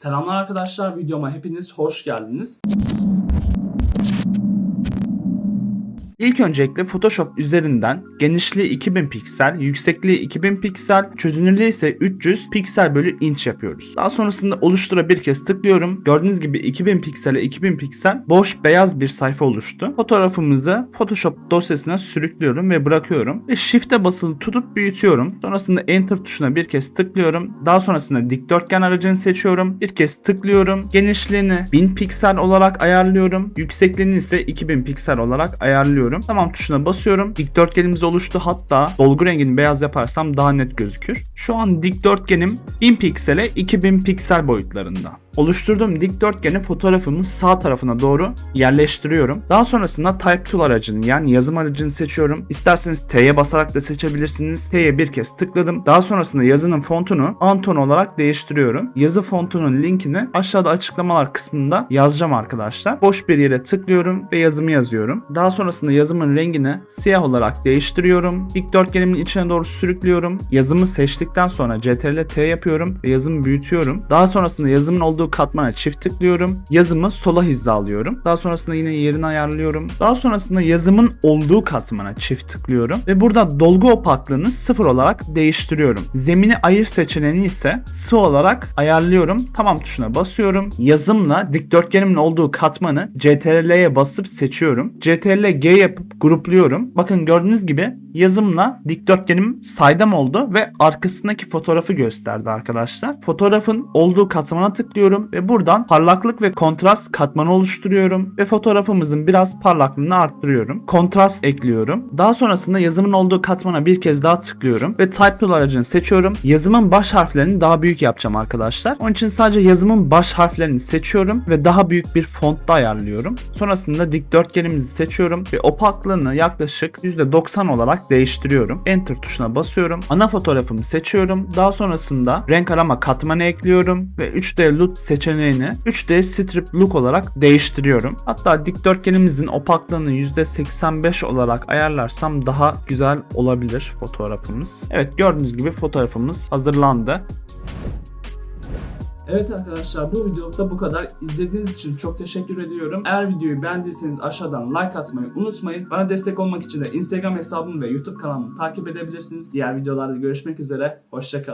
Selamlar arkadaşlar, videoma hepiniz hoş geldiniz. İlk öncelikle Photoshop üzerinden genişliği 2000 piksel, yüksekliği 2000 piksel, çözünürlüğü ise 300 piksel bölü inç yapıyoruz. Daha sonrasında oluştura bir kez tıklıyorum. Gördüğünüz gibi 2000 piksele 2000 piksel boş beyaz bir sayfa oluştu. Fotoğrafımızı Photoshop dosyasına sürüklüyorum ve bırakıyorum. Ve Shift'e basılı tutup büyütüyorum. Sonrasında Enter tuşuna bir kez tıklıyorum. Daha sonrasında dikdörtgen aracını seçiyorum. Bir kez tıklıyorum. Genişliğini 1000 piksel olarak ayarlıyorum. Yüksekliğini ise 2000 piksel olarak ayarlıyorum. Tamam tuşuna basıyorum. Dikdörtgenimiz oluştu. Hatta dolgu rengini beyaz yaparsam daha net gözükür. Şu an dikdörtgenim 1000 piksele 2000 piksel boyutlarında. Oluşturduğum dikdörtgeni fotoğrafımın sağ tarafına doğru yerleştiriyorum. Daha sonrasında Type Tool aracını yani yazım aracını seçiyorum. İsterseniz T'ye basarak da seçebilirsiniz. T'ye bir kez tıkladım. Daha sonrasında yazının fontunu Anton olarak değiştiriyorum. Yazı fontunun linkini aşağıda açıklamalar kısmında yazacağım arkadaşlar. Boş bir yere tıklıyorum ve yazımı yazıyorum. Daha sonrasında yazımın rengini siyah olarak değiştiriyorum. Dikdörtgenimin içine doğru sürüklüyorum. Yazımı seçtikten sonra CTRL T yapıyorum ve yazımı büyütüyorum. Daha sonrasında yazımın olduğu katmana çift tıklıyorum. Yazımı sola hizalıyorum. Daha sonrasında yine yerini ayarlıyorum. Daha sonrasında yazımın olduğu katmana çift tıklıyorum ve burada dolgu opaklığını sıfır olarak değiştiriyorum. Zemini ayır seçeneğini ise sıvı olarak ayarlıyorum. Tamam tuşuna basıyorum. Yazımla dikdörtgenimin olduğu katmanı CTRL'ye basıp seçiyorum. CTRL G yapıp grupluyorum. Bakın gördüğünüz gibi yazımla dikdörtgenim saydam oldu ve arkasındaki fotoğrafı gösterdi arkadaşlar. Fotoğrafın olduğu katmana tıklıyorum ve buradan parlaklık ve kontrast katmanı oluşturuyorum ve fotoğrafımızın biraz parlaklığını arttırıyorum. Kontrast ekliyorum. Daha sonrasında yazımın olduğu katmana bir kez daha tıklıyorum ve Type Tool aracını seçiyorum. Yazımın baş harflerini daha büyük yapacağım arkadaşlar. Onun için sadece yazımın baş harflerini seçiyorum ve daha büyük bir fontta ayarlıyorum. Sonrasında dikdörtgenimizi seçiyorum ve opaklığını yaklaşık %90 olarak değiştiriyorum. Enter tuşuna basıyorum. Ana fotoğrafımı seçiyorum. Daha sonrasında renk arama katmanı ekliyorum ve 3D Look seçeneğini 3D Strip Look olarak değiştiriyorum. Hatta dikdörtgenimizin opaklığını %85 olarak ayarlarsam daha güzel olabilir fotoğrafımız. Evet gördüğünüz gibi fotoğrafımız hazırlandı. Evet arkadaşlar bu videoda bu kadar. İzlediğiniz için çok teşekkür ediyorum. Eğer videoyu beğendiyseniz aşağıdan like atmayı unutmayın. Bana destek olmak için de Instagram hesabımı ve YouTube kanalımı takip edebilirsiniz. Diğer videolarda görüşmek üzere. Hoşçakalın.